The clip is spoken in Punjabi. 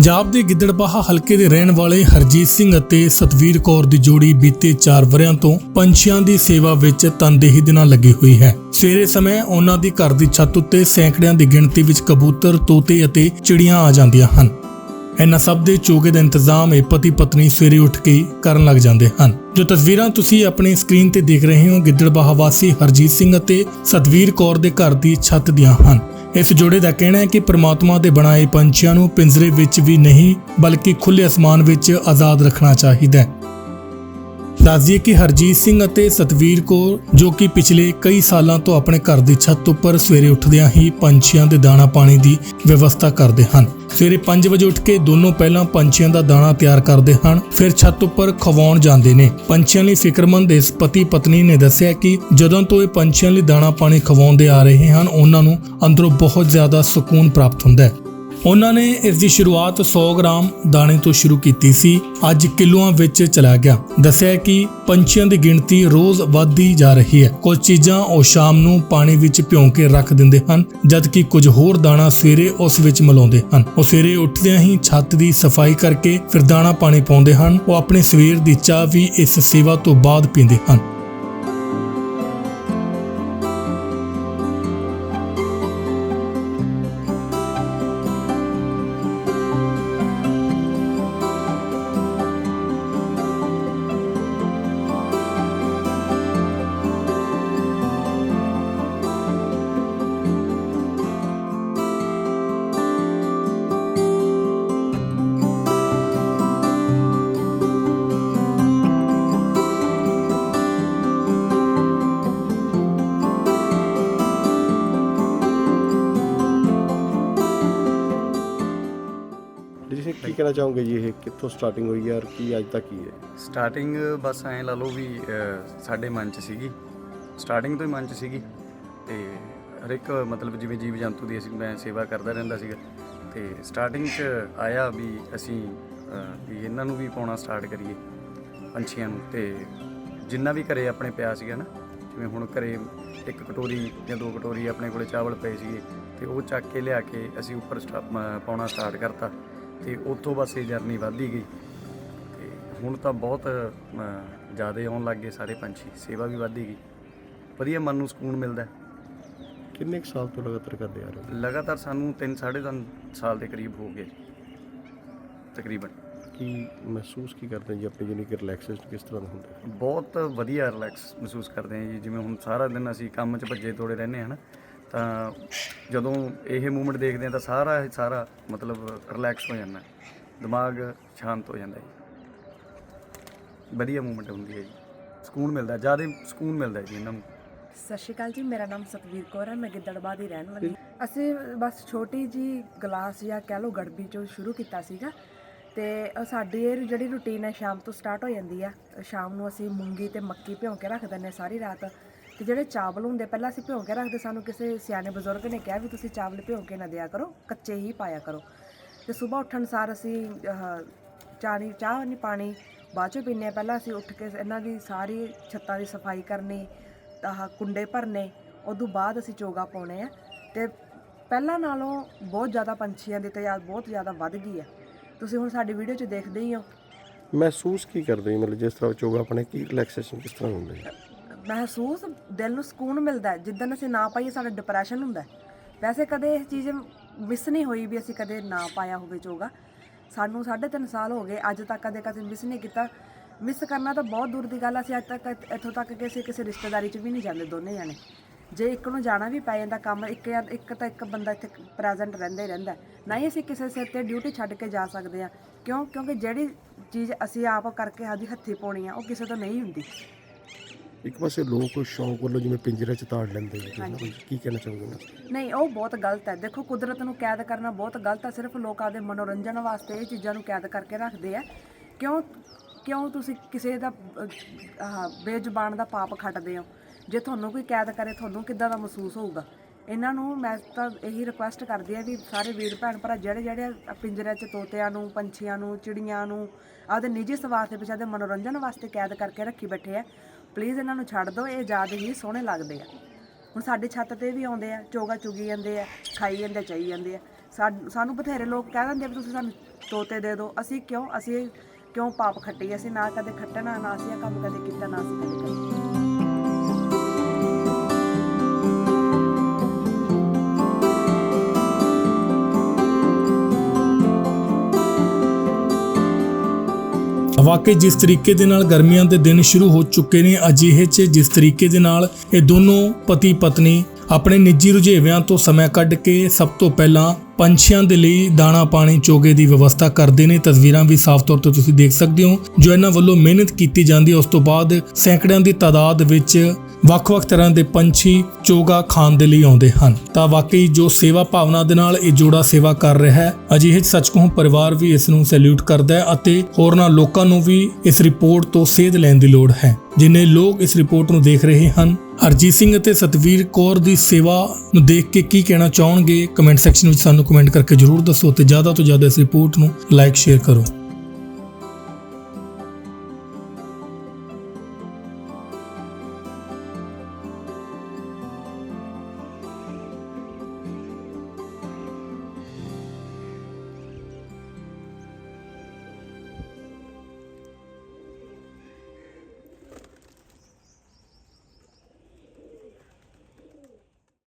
ਪੰਜਾਬ ਦੇ ਗਿੱਦੜਬਾਹਾ ਹਲਕੇ ਦੇ ਰਹਿਣ ਵਾਲੇ ਹਰਜੀਤ ਸਿੰਘ ਅਤੇ ਸਤਵੀਰ ਕੌਰ ਦੀ ਜੋੜੀ ਬੀਤੇ 4 ਵਰਿਆਂ ਤੋਂ ਪੰਛੀਆਂ ਦੀ ਸੇਵਾ ਵਿੱਚ ਤਨਦੇਹੀ ਦੇ ਲੱਗੀ ਹੋਈ ਹੈ। ਸਵੇਰੇ ਸਮੇਂ ਉਹਨਾਂ ਦੀ ਘਰ ਦੀ ਛੱਤ ਉੱਤੇ ਸੈਂਕੜਿਆਂ ਦੀ ਗਿਣਤੀ ਵਿੱਚ ਕਬੂਤਰ, ਤੋਤੇ ਅਤੇ ਚਿੜੀਆਂ ਆ ਜਾਂਦੀਆਂ ਹਨ। ਇਹਨਾਂ ਸਭ ਦੇ ਚੋਗੇ ਦਾ ਇੰਤਜ਼ਾਮ ਇਹ ਪਤੀ ਪਤਨੀ ਸਵੇਰੇ ਉੱਠ ਕੇ ਕਰਨ ਲੱਗ ਜਾਂਦੇ ਹਨ। ਜੋ ਤਸਵੀਰਾਂ ਤੁਸੀਂ ਆਪਣੀ ਸਕਰੀਨ ਤੇ ਦੇਖ ਰਹੇ ਹੋ, ਗਿੱਦੜਬਾਹਾ ਵਾਸੀ ਹਰਜੀਤ ਸਿੰਘ ਅਤੇ ਸਤਵੀਰ ਕੌਰ ਦੇ ਘਰ ਦੀ ਛੱਤ ਦੀਆਂ ਹਨ। ਇਸ ਜੋੜੇ ਦਾ ਕਹਿਣਾ ਹੈ ਕਿ ਪ੍ਰਮਾਤਮਾ ਦੇ ਬਣਾਏ ਪੰਛੀਆਂ ਨੂੰ ਪਿੰਜਰੇ ਵਿੱਚ ਵੀ ਨਹੀਂ, ਬਲਕਿ ਖੁੱਲੇ ਅਸਮਾਨ ਵਿੱਚ ਆਜ਼ਾਦ ਰੱਖਣਾ ਚਾਹੀਦਾ ਹੈ। ਦੱਸਦੀਏ ਕਿ ਹਰਜੀਤ ਸਿੰਘ ਅਤੇ ਸਤਵੀਰ ਕੌਰ, ਜੋ ਕਿ ਪਿਛਲੇ ਕਈ ਸਾਲਾਂ ਤੋਂ ਆਪਣੇ ਘਰ ਦੀ ਛੱਤ ਉੱਪਰ ਸਵੇਰੇ ਉੱਠਦਿਆਂ ਹੀ ਪੰਛੀਆਂ ਦੇ ਦਾਣਾ ਪਾਣੀ ਦੀ ਵਿਵਸਥਾ ਕਰਦੇ ਹਨ। ਸਵੇਰੇ 5 ਵਜੇ ਉੱਠ ਕੇ ਦੋਨੋਂ ਪਹਿਲਾਂ ਪੰਛੀਆਂ ਦਾ ਦਾਣਾ ਤਿਆਰ ਕਰਦੇ ਹਨ, ਫਿਰ ਛੱਤ ਉੱਪਰ ਖਵਾਉਣ ਜਾਂਦੇ ਨੇ। ਪੰਛੀਆਂ ਲਈ ਫਿਕਰਮੰਦ ਇਸ ਪਤੀ ਪਤਨੀ ਨੇ ਦੱਸਿਆ ਕਿ ਜਦੋਂ ਤੋਂ ਇਹ ਪੰਛੀਆਂ ਲਈ ਦਾਣਾ ਪਾਣੀ ਖਵਾਉਂਦੇ ਆ ਰਹੇ ਹਨ, ਉਹਨਾਂ ਨੂੰ ਅੰਦਰੋਂ ਬਹੁਤ ਜ਼ਿਆਦਾ ਸਕੂਨ ਪ੍ਰਾਪਤ ਹੁੰਦਾ ਹੈ। ਉਹਨਾਂ ਨੇ ਇਸ ਦੀ ਸ਼ੁਰੂਆਤ 100 ਗ੍ਰਾਮ ਦਾਣੇ ਤੋਂ ਸ਼ੁਰੂ ਕੀਤੀ ਸੀ, ਅੱਜ ਕਿਲੋਆਂ ਵਿੱਚ ਚਲਾ ਗਿਆ। ਦੱਸਿਆ ਕਿ ਪੰਛੀਆਂ ਦੀ ਗਿਣਤੀ ਰੋਜ਼ ਵੱਧਦੀ ਜਾ ਰਹੀ ਹੈ। ਕੁਝ ਚੀਜ਼ਾਂ ਉਹ ਸ਼ਾਮ ਨੂੰ ਪਾਣੀ ਵਿੱਚ ਭਿਉਂ ਕੇ ਰੱਖ ਦਿੰਦੇ ਹਨ, ਜਦਕਿ ਕੁਝ ਹੋਰ ਦਾਣਾ ਸਵੇਰੇ ਉਸ ਵਿੱਚ ਮਿਲਾਉਂਦੇ ਹਨ। ਉਹ ਸਵੇਰੇ ਉੱਠਦਿਆਂ ਹੀ ਛੱਤ ਦੀ ਸਫ਼ਾਈ ਕਰਕੇ ਫਿਰ ਦਾਣਾ ਪਾਣੀ ਪਾਉਂਦੇ ਹਨ। ਉਹ ਆਪਣੇ ਸਵੇਰ ਦੀ ਚਾਹ ਵੀ ਇਸ ਸੇਵਾ ਤੋਂ ਬਾਅਦ ਪੀਂਦੇ ਹਨ। ਕਹਿਣਾ ਚਾਹੋਗੇ ਜੀ ਇਹ ਕਿੱਥੋਂ ਸਟਾਰਟਿੰਗ ਹੋਈ ਹੈ ਔਰ ਕੀ ਅੱਜ ਤੱਕ ਕੀ ਹੈ? ਸਟਾਰਟਿੰਗ ਬਸ ਐਂ ਲਾ ਲਓ ਵੀ ਅਹ, ਸਾਡੇ ਮਨ 'ਚ ਸੀਗੀ। ਸਟਾਰਟਿੰਗ ਤੋਂ ਹੀ ਮਨ 'ਚ ਸੀਗੀ। ਤੇ ਹਰ ਇੱਕ ਮਤਲਬ ਜਿਵੇਂ ਜੀਵ ਜੰਤੂ ਦੀ ਅਸੀਂ ਮੈਂ ਸੇਵਾ ਕਰਦਾ ਰਹਿੰਦਾ ਸੀਗਾ। ਤੇ ਸਟਾਰਟਿੰਗ 'ਚ ਆਇਆ ਵੀ ਅਸੀਂ ਅਹ, ਵੀ ਇਹਨਾਂ ਨੂੰ ਵੀ ਪਾਉਣਾ ਸਟਾਰਟ ਕਰੀਏ ਪੰਛੀਆਂ ਨੂੰ। ਤੇ ਜਿੰਨਾ ਵੀ ਘਰੇ ਆਪਣੇ ਪਿਆ ਸੀਗਾ ਨਾ ਜਿਵੇਂ ਹੁਣ ਘਰੇ ਇੱਕ ਕਟੋਰੀ ਜਾਂ ਦੋ ਕਟੋਰੀ ਆਪਣੇ ਕੋਲੇ ਚਾਵਲ ਪਏ ਸੀਗੇ ਤੇ ਉਹ ਚੱਕ ਕੇ ਲਿਆ ਕੇ ਅਸੀਂ ਉੱਪਰ ਸਟਾ- ਅਹ, ਪਾਉਣਾ ਸਟਾਰਟ ਕਰਤਾ। ਤੇ ਉੱਥੋਂ ਬਸ ਇਹ ਜਰਨੀ ਵਧਦੀ ਗਈ। ਤੇ ਹੁਣ ਤਾਂ ਬਹੁਤ ਜ਼ਿਆਦਾ ਆਉਣ ਲੱਗ ਗਏ ਸਾਰੇ ਪੰਛੀ ਸੇਵਾ ਵੀ ਵਧਦੀ ਗਈ। ਵਧੀਆ ਮਨ ਨੂੰ ਸਕੂਨ ਮਿਲਦਾ। ਕਿੰਨੇ ਸਾਲ ਤੋਂ ਲਗਾਤਾਰ ਕਰਦੇ ਆ ਰਹੇ ਹੋ? ਲਗਾਤਾਰ ਸਾਨੂੰ 3 3.5 ਸਾਲ ਦੇ ਕਰੀਬ ਹੋ ਗਏ। ਤਕਰੀਬਨ। ਕੀ ਮਹਿਸੂਸ ਕੀ ਕਰਦੇ ਜੀ ਆਪਣੀ ਯੂਨੀਕ ਰਿਲੈਕਸੇਸ਼ਨ ਕਿਸ ਤਰ੍ਹਾਂ ਦਾ ਹੁੰਦਾ? ਬਹੁਤ ਵਧੀਆ ਰਿਲੈਕਸ ਮਹਿਸੂਸ ਕਰਦੇ ਹਾਂ ਜੀ। ਜਿਵੇਂ ਹੁਣ ਸਾਰਾ ਦਿਨ ਅਸੀਂ ਕੰਮ 'ਚ ਭੱਜੇ ਤੋੜੇ ਰਹਿੰਦੇ ਹਾਂ ਨਾ ਤਾਂ ਜਦੋਂ ਇਹ ਮੂਵਮੈਂਟ ਦੇਖਦੇ ਹਾਂ ਤਾਂ ਸਾਰਾ ਸਾਰਾ ਮਤਲਬ ਰਿਲੈਕਸ ਹੋ ਜਾਂਦਾ ਦਿਮਾਗ ਸ਼ਾਂਤ ਹੋ ਜਾਂਦਾ ਜੀ। ਵਧੀਆ ਮੂਵਮੈਂਟ ਹੁੰਦੀ ਹੈ ਜੀ। ਸਕੂਨ ਮਿਲਦਾ, ਜ਼ਿਆਦਾ ਸਕੂਨ ਮਿਲਦਾ ਜੀ ਇਹਨਾਂ ਨੂੰ। ਸਤਿ ਸ਼੍ਰੀ ਅਕਾਲ ਜੀ, ਮੇਰਾ ਨਾਮ ਸਤਵੀਰ ਕੌਰ ਹੈ, ਮੈਂ ਗਿੱਦੜਬਾਹ ਦੀ ਰਹਿਣ ਵਾਲੀ ਅਸੀਂ ਬਸ ਛੋਟੀ ਜੀ ਗਲਾਸ ਜਾਂ ਕਹਿ ਲਓ ਗੜਬੀ ਚੋਂ ਸ਼ੁਰੂ ਕੀਤਾ ਸੀਗਾ ਤੇ ਸਾਡੀ ਇਹ ਜਿਹੜੀ ਰੁਟੀਨ ਹੈ, ਸ਼ਾਮ ਤੋਂ ਸਟਾਰਟ ਹੋ ਜਾਂਦੀ ਆ ਸ਼ਾਮ ਨੂੰ ਅਸੀਂ ਮੂੰਗੀ ਤੇ ਮੱਕੀ ਭਿਉਂ ਕੇ ਰੱਖ ਦਿੰਦੇ ਸਾਰੀ ਰਾਤ। ਤੇ ਜਿਹੜੇ ਚਾਵਲ ਹੁੰਦੇ ਪਹਿਲਾਂ ਅਸੀਂ ਭਿਉਂ ਕੇ ਰੱਖਦੇ ਸਾਨੂੰ ਕਿਸੇ ਸਿਆਣੇ ਬਜ਼ੁਰਗ ਨੇ ਕਿਹਾ ਵੀ ਤੁਸੀਂ ਚਾਵਲ ਭਿਉਂ ਕੇ ਨਾ ਦਿਆ ਕਰੋ ਕੱਚੇ ਹੀ ਪਾਇਆ ਕਰੋ। ਤੇ ਸਵੇਰ ਉੱਠਣ ਸਾਰ ਅਸੀਂ ਆਹ, ਚਾਹ ਨਹੀਂ ਚਾਹ ਨਹੀਂ ਪਾਣੀ ਬਾਅਦ ਚੋਂ ਪੀਂਦੇ ਹਾਂ। ਪਹਿਲਾਂ ਅਸੀਂ ਉੱਠ ਕੇ ਇਹਨਾਂ ਦੀ ਸਾਰੀ ਛੱਤਾਂ ਦੀ ਸਫ਼ਾਈ ਕਰਨੀ ਆਹ ਕੁੰਡੇ ਭਰਨੇ ਉਦੋਂ ਬਾਅਦ ਅਸੀਂ ਚੋਗਾ ਪਾਉਣੇ ਆ। ਤੇ ਪਹਿਲਾਂ ਨਾਲੋਂ ਬਹੁਤ ਜ਼ਿਆਦਾ ਪੰਛੀਆਂ ਦੀ ਤਾਦਾਦ ਬਹੁਤ ਜ਼ਿਆਦਾ ਵੱਧ ਗਈ ਹੈ ਤੁਸੀਂ ਹੁਣ ਸਾਡੀ ਵੀਡੀਓ 'ਚ ਦੇਖਦੇ ਹੀ ਹੋ। ਮਹਿਸੂਸ ਕੀ ਕਰਦੇ ਜੀ ਮਤਲਬ ਜਿਸ ਤਰ੍ਹਾਂ ਚੋਗਾ ਆਪਣੇ ਕੀ ਰਿਲੈਕਸੇਸ਼ਨ ਕਿਸ ਤਰ੍ਹਾਂ ਹੁੰਦੀ ਹੈ? ਮਹਿਸੂਸ ਦਿਲ ਨੂੰ ਸਕੂਨ ਮਿਲਦਾ ਹੈ ਜਿੱਦਣ ਅਸੀਂ ਨਾ ਪਾਈਏ ਸਾਡਾ ਡਿਪਰੈਸ਼ਨ ਹੁੰਦਾ ਵੈਸੇ ਕਦੇ ਇਹ ਚੀਜ਼ ਮਿਸ ਨਹੀਂ ਹੋਈ ਵੀ ਅਸੀਂ ਕਦੇ ਨਾ ਪਾਇਆ ਹੋਵੇ ਚੋਗਾ ਸਾਨੂੰ 3.5 ਸਾਲ ਹੋ ਗਏ ਅੱਜ ਤੱਕ ਕਦੇ ਕਦੇ ਮਿਸ ਨਹੀਂ ਕੀਤਾ। ਮਿਸ ਕਰਨਾ ਤਾਂ ਬਹੁਤ ਦੂਰ ਦੀ ਗੱਲ ਆ, ਅਸੀਂ ਅੱਜ ਤੱਕ ਇੱਥੋਂ ਤੱਕ ਕਿ ਅਸੀਂ ਕਿਸੇ ਰਿਸ਼ਤੇਦਾਰੀ 'ਚ ਵੀ ਨਹੀਂ ਜਾਂਦੇ ਦੋਨੇ ਜਾਣੇ। ਜੇ ਇੱਕ ਨੂੰ ਜਾਣਾ ਵੀ ਪੈ ਜਾਂਦਾ ਕੰਮ ਇੱਕ ਜਾਂ ਇੱਕ ਤਾਂ ਇੱਕ ਬੰਦਾ ਇੱਥੇ ਪ੍ਰੈਜ਼ੈਂਟ ਰਹਿੰਦਾ ਹੀ ਰਹਿੰਦਾ ਨਾ ਹੀ ਅਸੀਂ ਕਿਸੇ ਸਿਰ ਤੇ ਡਿਊਟੀ ਛੱਡ ਕੇ ਜਾ ਸਕਦੇ ਆ ਕਿਉਂ? ਕਿਉਂਕਿ ਜਿਹੜੀ ਚੀਜ਼ ਅਸੀਂ ਆਪ ਕਰਕੇ ਸਾਡੀ ਹੱਥੀ ਪਾਉਣੀ ਆ ਉਹ ਕਿਸੇ ਤੋਂ ਨਹੀਂ ਹੁੰਦੀ। ਇੱਕ ਪਾਸੇ ਲੋਕ ਸ਼ੌਂਕ ਵੱਲੋਂ ਜਿਵੇਂ ਪਿੰਜਰੇ 'ਚ ਤਾੜ ਲੈਂਦੇ ਨੂੰ। ਕੀ ਕਹਿਣਾ ਚਾਹੋਗੇ ਨੂੰ? ਨਹੀਂ ਉਹ ਬਹੁਤ ਗਲਤ ਹੈ ਦੇਖੋ ਕੁਦਰਤ ਨੂੰ ਕੈਦ ਕਰਨਾ ਬਹੁਤ ਗਲਤ ਹੈ ਸਿਰਫ ਲੋਕ ਆਪਦੇ ਮਨੋਰੰਜਨ ਵਾਸਤੇ ਇਹ ਚੀਜ਼ਾਂ ਨੂੰ ਕੈਦ ਕਰਕੇ ਰੱਖਦੇ ਆ ਕਿਉਂ ਕਿਉਂ ਤੁਸੀਂ ਕਿਸੇ ਦਾ ਅਹ, ਆਹ ਬੇਜ਼ੁਬਾਨ ਦਾ ਪਾਪ ਖੱਟਦੇ ਹੋ ਜੇ ਤੁਹਾਨੂੰ ਕੋਈ ਕੈਦ ਕਰੇ ਤੁਹਾਨੂੰ ਕਿੱਦਾਂ ਦਾ ਮਹਿਸੂਸ ਹੋਊਗਾ ਇਹਨਾਂ ਨੂੰ ਮੈਂ ਤਾਂ ਇਹੀ ਰਿਕੁਐਸਟ ਕਰਦੀ ਆ ਵੀ ਸਾਰੇ ਵੀਰ ਭੈਣ ਭਰਾ ਜਿਹੜੇ ਜਿਹੜੇ ਪਿੰਜਰੇ 'ਚ ਤੋਤਿਆਂ ਨੂੰ ਪੰਛੀਆਂ ਨੂੰ ਚਿੜੀਆਂ ਨੂੰ ਆਪਦੇ ਨਿੱਜੀ ਸਵਾਰਥ ਦੇ ਪਿੱਛੇ ਦੇ ਮਨੋਰੰਜਨ ਵਾਸਤੇ ਕੈਦ ਕਰਕੇ ਰੱਖੀ ਬੈਠੇ ਆ ਪਲੀਜ਼ ਇਹਨਾਂ ਨੂੰ ਛੱਡ ਦਿਓ, ਇਹ ਜ਼ਿਆਦਾ ਹੀ ਸੋਹਣੇ ਲੱਗਦੇ ਆ। ਹੁਣ ਸਾਡੀ ਛੱਤ ਤੇ ਵੀ ਆਉਂਦੇ ਆ, ਚੋਗਾ ਚੁਗੀ ਜਾਂਦੇ ਆ, ਖਾਈ ਜਾਂਦੇ, ਚਾਈ ਜਾਂਦੇ ਆ। ਸਾਡ- ਸਾਨੂੰ ਬਥੇਰੇ ਲੋਕ ਕਹਿ ਦਿੰਦੇ ਆ ਵੀ ਤੁਸੀਂ ਸਾਨੂੰ ਤੋਤੇ ਦੇ ਦਿਓ। ਅਸੀਂ ਕਿਉਂ? ਅਸੀਂ ਕਿਉਂ ਪਾਪ ਖੱਟੀ ਅਸੀਂ ਨਾ ਕਦੇ ਖੱਟਣਾ, ਨਾ ਅਸੀਂ ਇਹ ਕੰਮ ਕਦੇ ਕੀਤਾ, ਨਾ ਅਸੀਂ ਕਦੇ ਕਰੀਏ ਵਾਕਈ ਜਿਸ ਤਰੀਕੇ ਦੇ ਨਾਲ ਗਰਮੀਆਂ ਦੇ ਦਿਨ ਸ਼ੁਰੂ ਹੋ ਚੁੱਕੇ ਨੇ, ਅਜਿਹੇ 'ਚ ਜਿਸ ਤਰੀਕੇ ਦੇ ਨਾਲ ਇਹ ਦੋਨੋਂ ਪਤੀ ਪਤਨੀ ਆਪਣੇ ਨਿੱਜੀ ਰੁਝੇਵਿਆਂ ਤੋਂ ਸਮਾਂ ਕੱਢ ਕੇ ਸਭ ਤੋਂ ਪਹਿਲਾਂ ਪੰਛੀਆਂ ਦੇ ਲਈ ਦਾਣਾ ਪਾਣੀ ਚੋਗੇ ਦੀ ਵਿਵਸਥਾ ਕਰਦੇ ਨੇ। ਤਸਵੀਰਾਂ ਵੀ ਸਾਫ਼ ਤੌਰ ਤੇ ਤੁਸੀਂ ਦੇਖ ਸਕਦੇ ਹੋ। ਜੋ ਇਹਨਾਂ ਵੱਲੋਂ ਮਿਹਨਤ ਕੀਤੀ ਜਾਂਦੀ ਹੈ, ਉਸ ਤੋਂ ਬਾਅਦ ਸੈਂਕੜਿਆਂ ਦੀ ਤਾਦਾਦ ਵਿੱਚ ਵੱਖ-ਵੱਖ ਤਰ੍ਹਾਂ ਦੇ ਪੰਛੀ ਚੋਗਾ ਖਾਣ ਦੇ ਲਈ ਆਉਂਦੇ ਹਨ। ਤਾਂ ਵਾਕਈ ਜੋ ਸੇਵਾ ਭਾਵਨਾ ਦੇ ਨਾਲ ਇਹ ਜੋੜਾ ਸੇਵਾ ਕਰ ਰਿਹਾ ਹੈ, ਅਜਿਹੇ 'ਚ ਪਰਿਵਾਰ ਵੀ ਇਸ ਨੂੰ ਸੈਲੂਟ ਕਰਦਾ ਹੈ ਅਤੇ ਹੋਰਨਾਂ ਲੋਕਾਂ ਨੂੰ ਵੀ ਇਸ ਰਿਪੋਰਟ ਤੋਂ ਸੇਧ ਲੈਣ ਦੀ ਲੋੜ ਹੈ। ਜਿਨੇ ਲੋਕ ਇਸ ਰਿਪੋਰਟ ਨੂੰ ਦੇਖ ਰਹੇ ਹਨ, ਹਰਜੀਤ ਸਿੰਘ ਅਤੇ ਸਤਵੀਰ ਕੌਰ ਦੀ ਸੇਵਾ ਨੂੰ ਦੇਖ ਕੇ ਕੀ ਕਹਿਣਾ ਚਾਹਣਗੇ, ਕਮੈਂਟ ਸੈਕਸ਼ਨ ਵਿੱਚ ਸਾਨੂੰ ਕਮੈਂਟ ਕਰਕੇ ਜਰੂਰ ਦੱਸੋ ਤੇ ਜ਼ਿਆਦਾ ਤੋਂ ਜ਼ਿਆਦਾ ਇਸ ਰਿਪੋਰਟ ਨੂੰ ਲਾਈਕ, ਸ਼ੇਅਰ ਕਰੋ।